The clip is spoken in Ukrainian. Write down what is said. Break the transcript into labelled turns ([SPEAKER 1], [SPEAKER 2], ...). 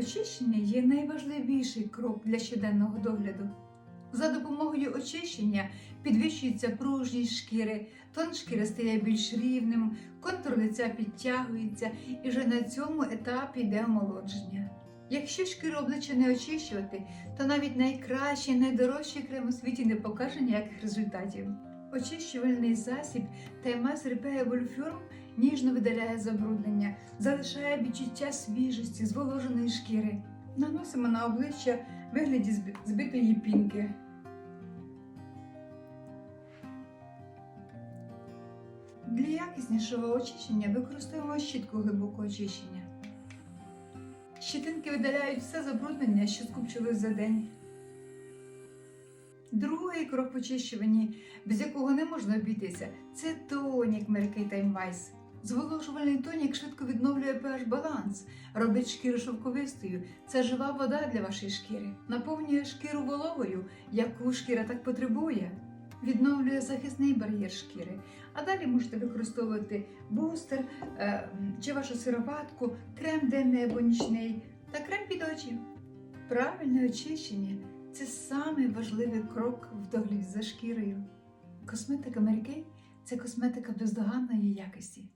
[SPEAKER 1] Очищення є найважливіший крок для щоденного догляду. За допомогою очищення підвищується пружність шкіри, тон шкіри стає більш рівним, контур лиця підтягується і вже на цьому етапі йде омолодження. Якщо шкіру обличчя не очищувати, то навіть найкращий, найдорожчий крем у світі не покаже ніяких результатів. Очищувальний засіб Таймас Repairable Firm ніжно видаляє забруднення, залишає відчуття свіжості, зволоженої шкіри. Наносимо на обличчя вигляді збитої пінки. Для якіснішого очищення використовуємо щітку глибокого очищення. Щітинки видаляють все забруднення, що скупчилось за день. Другий крок в очищуванні, без якого не можна обійтися, це тонік Time Vice. Зволожувальний тонік швидко відновлює pH баланс, робить шкіру шовковистою. Це жива вода для вашої шкіри. Наповнює шкіру вологою, яку шкіра так потребує. Відновлює захисний бар'єр шкіри. А далі можете використовувати бустер е, чи вашу сироватку, крем денний або нічний та крем під очі. Правильне очищення це самий важливий крок в догляді за шкірою. Косметика Mary це косметика бездоганної якості.